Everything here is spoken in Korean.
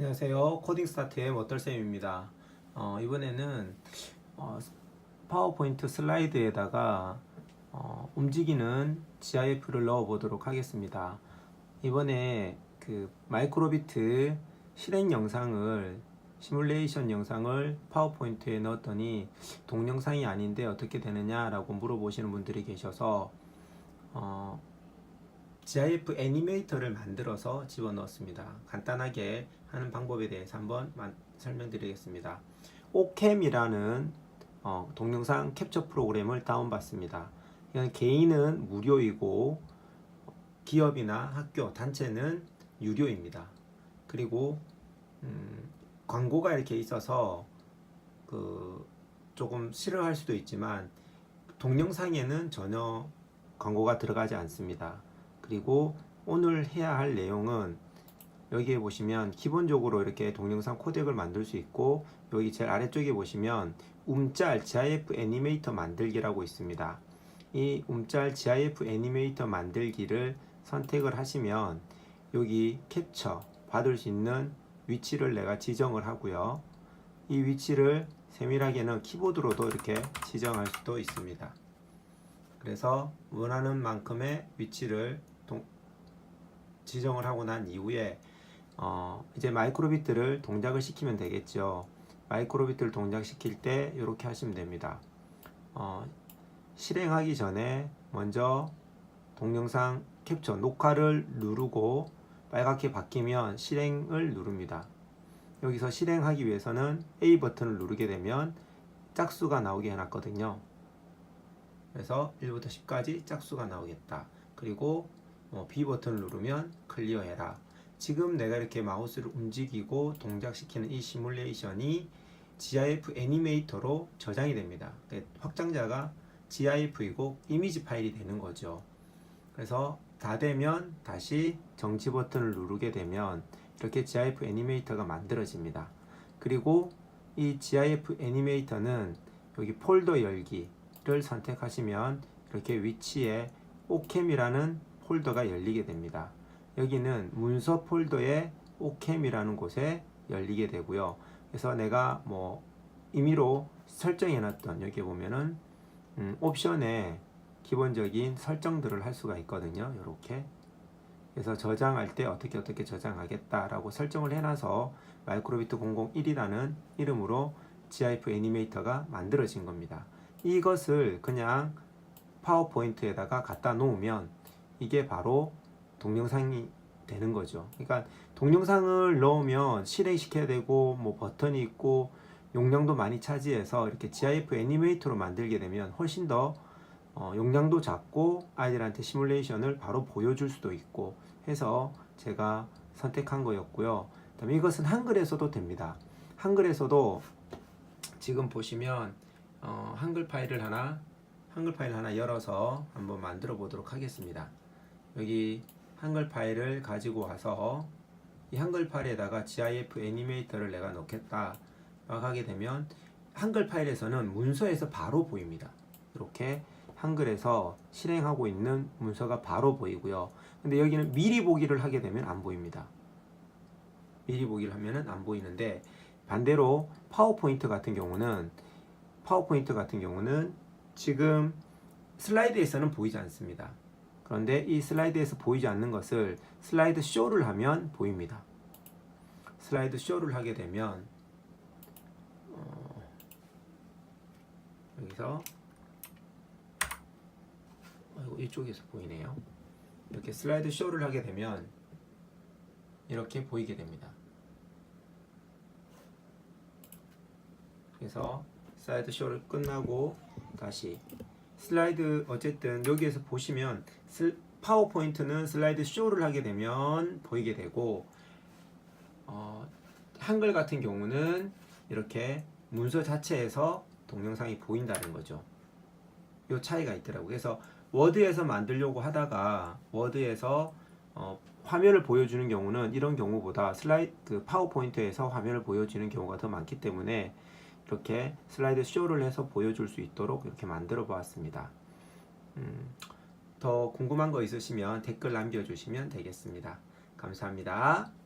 안녕하세요. 코딩 스타트의 워털쌤입니다. 어, 이번에는 어, 파워포인트 슬라이드에다가 어, 움직이는 GIF를 넣어 보도록 하겠습니다. 이번에 그 마이크로비트 실행 영상을 시뮬레이션 영상을 파워포인트에 넣었더니 동영상이 아닌데 어떻게 되느냐라고 물어보시는 분들이 계셔서 어, GIF 애니메이터를 만들어서 집어넣었습니다. 간단하게 하는 방법에 대해서 한번 만- 설명드리겠습니다. 오캠이라는 어, 동영상 캡처 프로그램을 다운받습니다. 이건 개인은 무료이고 기업이나 학교, 단체는 유료입니다. 그리고 음, 광고가 이렇게 있어서 그 조금 싫어할 수도 있지만 동영상에는 전혀 광고가 들어가지 않습니다. 그리고 오늘 해야 할 내용은 여기에 보시면 기본적으로 이렇게 동영상 코덱을 만들 수 있고 여기 제일 아래쪽에 보시면 움짤 GIF 애니메이터 만들기라고 있습니다. 이 움짤 GIF 애니메이터 만들기를 선택을 하시면 여기 캡처 받을 수 있는 위치를 내가 지정을 하고요. 이 위치를 세밀하게는 키보드로도 이렇게 지정할 수도 있습니다. 그래서 원하는 만큼의 위치를 동- 지정을 하고 난 이후에 어, 이제 마이크로비트를 동작을 시키면 되겠죠. 마이크로비트를 동작시킬 때 이렇게 하시면 됩니다. 어, 실행하기 전에 먼저 동영상 캡처 녹화를 누르고 빨갛게 바뀌면 실행을 누릅니다. 여기서 실행하기 위해서는 A 버튼을 누르게 되면 짝수가 나오게 해놨거든요. 그래서 1부터 10까지 짝수가 나오겠다. 그리고 뭐 B 버튼을 누르면 클리어해라. 지금 내가 이렇게 마우스를 움직이고 동작시키는 이 시뮬레이션이 GIF 애니메이터로 저장이 됩니다. 네, 확장자가 GIF이고 이미지 파일이 되는 거죠. 그래서 다 되면 다시 정지 버튼을 누르게 되면 이렇게 GIF 애니메이터가 만들어집니다. 그리고 이 GIF 애니메이터는 여기 폴더 열기를 선택하시면 이렇게 위치에 오캠이라는 폴더가 열리게 됩니다. 여기는 문서 폴더에 오캠이라는 곳에 열리게 되고요. 그래서 내가 뭐 임의로 설정해 놨던 여기 보면은 음, 옵션에 기본적인 설정들을 할 수가 있거든요. 이렇게 그래서 저장할 때 어떻게 어떻게 저장하겠다라고 설정을 해놔서 마이크로비트 001이라는 이름으로 GIF 애니메이터가 만들어진 겁니다. 이것을 그냥 파워포인트에다가 갖다 놓으면 이게 바로 동영상이 되는 거죠. 그러니까 동영상을 넣으면 실행시켜야 되고 뭐 버튼이 있고 용량도 많이 차지해서 이렇게 GIF 애니메이터로 만들게 되면 훨씬 더 어, 용량도 작고 아이들한테 시뮬레이션을 바로 보여줄 수도 있고 해서 제가 선택한 거였고요. 그다음에 이것은 한글에서도 됩니다. 한글에서도 지금 보시면 어, 한글 파일을 하나 한글 파일 하나 열어서 한번 만들어 보도록 하겠습니다. 여기 한글 파일을 가지고 와서 이 한글 파일에다가 GIF 애니메이터를 내가 넣겠다 하게 되면 한글 파일에서는 문서에서 바로 보입니다. 이렇게 한글에서 실행하고 있는 문서가 바로 보이고요. 근데 여기는 미리 보기를 하게 되면 안 보입니다. 미리 보기를 하면은 안 보이는데 반대로 파워포인트 같은 경우는 파워포인트 같은 경우는 지금 슬라이드에서는 보이지 않습니다. 그런데 이 슬라이드에서 보이지 않는 것을 슬라이드 쇼를 하면 보입니다. 슬라이드 쇼를 하게 되면 어, 여기서 이쪽에서 보이네요. 이렇게 슬라이드 쇼를 하게 되면 이렇게 보이게 됩니다. 그래서 슬라이드 쇼를 끝나고 다시 슬라이드 어쨌든 여기에서 보시면 슬, 파워포인트는 슬라이드 쇼를 하게 되면 보이게 되고 어, 한글 같은 경우는 이렇게 문서 자체에서 동영상이 보인다는 거죠. 요 차이가 있더라고요. 그래서 워드에서 만들려고 하다가 워드에서 어, 화면을 보여주는 경우는 이런 경우보다 슬라이드 그 파워포인트에서 화면을 보여주는 경우가 더 많기 때문에 이렇게 슬라이드 쇼를 해서 보여줄 수 있도록 이렇게 만들어 보았습니다. 음, 더 궁금한 거 있으시면 댓글 남겨주시면 되겠습니다. 감사합니다.